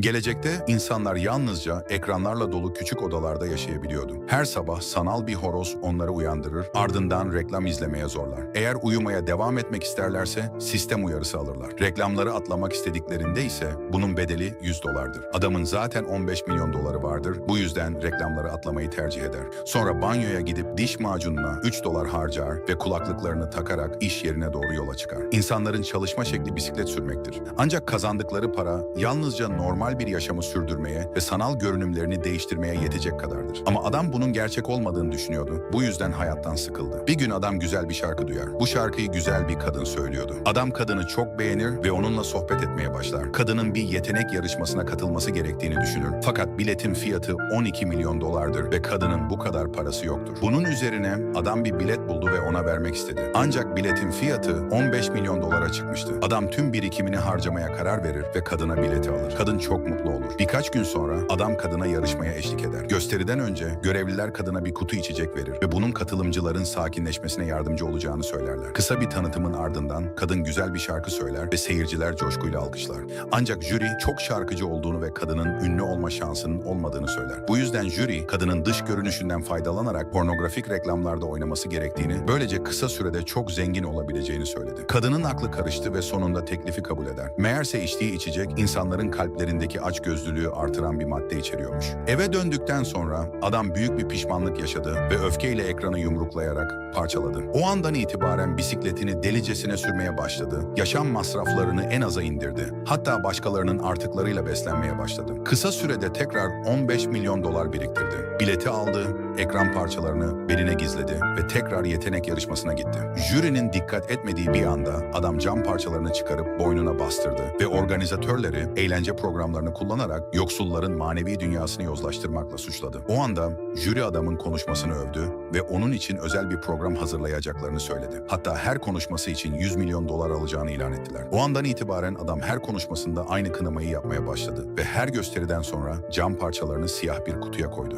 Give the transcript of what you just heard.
Gelecekte insanlar yalnızca ekranlarla dolu küçük odalarda yaşayabiliyordu. Her sabah sanal bir horoz onları uyandırır, ardından reklam izlemeye zorlar. Eğer uyumaya devam etmek isterlerse sistem uyarısı alırlar. Reklamları atlamak istediklerinde ise bunun bedeli 100 dolardır. Adamın zaten 15 milyon doları vardır, bu yüzden reklamları atlamayı tercih eder. Sonra banyoya gidip diş macununa 3 dolar harcar ve kulaklıklarını takarak iş yerine doğru yola çıkar. İnsanların çalışma şekli bisiklet sürmektir. Ancak kazandıkları para yalnızca normal bir yaşamı sürdürmeye ve sanal görünümlerini değiştirmeye yetecek kadardır. Ama adam bunun gerçek olmadığını düşünüyordu. Bu yüzden hayattan sıkıldı. Bir gün adam güzel bir şarkı duyar. Bu şarkıyı güzel bir kadın söylüyordu. Adam kadını çok beğenir ve onunla sohbet etmeye başlar. Kadının bir yetenek yarışmasına katılması gerektiğini düşünür. Fakat biletin fiyatı 12 milyon dolardır ve kadının bu kadar parası yoktur. Bunun üzerine adam bir bilet buldu ve ona vermek istedi. Ancak biletin fiyatı 15 milyon dolara çıkmıştı. Adam tüm birikimini harcamaya karar verir ve kadına bileti alır. Kadın çok mutlu olur. Birkaç gün sonra adam kadına yarışmaya eşlik eder. Gösteriden önce görevliler kadına bir kutu içecek verir ve bunun katılımcıların sakinleşmesine yardımcı olacağını söylerler. Kısa bir tanıtımın ardından kadın güzel bir şarkı söyler ve seyirciler coşkuyla alkışlar. Ancak jüri çok şarkıcı olduğunu ve kadının ünlü olma şansının olmadığını söyler. Bu yüzden jüri kadının dış görünüşünden faydalanarak pornografik reklamlarda oynaması gerektiğini, böylece kısa sürede çok zengin olabileceğini söyledi. Kadının aklı karıştı ve sonunda teklifi kabul eder. Meğerse içtiği içecek insanların kalplerindeki açgözlülüğü artıran bir madde içeriyormuş. Eve döndükten sonra adam büyük bir pişmanlık yaşadı ve öfkeyle ekranı yumruklayarak parçaladı. O andan itibaren bisikletini delicesine sürmeye başladı. Yaşam masraflarını en aza indirdi. Hatta başkalarının artıklarıyla beslenmeye başladı. Kısa sürede tekrar 15 milyon dolar biriktirdi. Bileti aldı, ekran parçalarını beline gizledi ve tekrar yetenek yarışmasına gitti. Jürinin dikkat etmediği bir anda adam cam parçalarını çıkarıp boynuna bastırdı ve organizatörleri eğlence programlarını kullanarak yoksulların manevi dünyasını yozlaştırmakla suçladı. O anda jüri adamın konuşmasını övdü ve onun için özel bir program hazırlayacaklarını söyledi. Hatta her konuşması için 100 milyon dolar alacağını ilan ettiler. O andan itibaren adam her konuşmasında aynı kınamayı yapmaya başladı ve her gösteriden sonra cam parçalarını siyah bir kutuya koydu.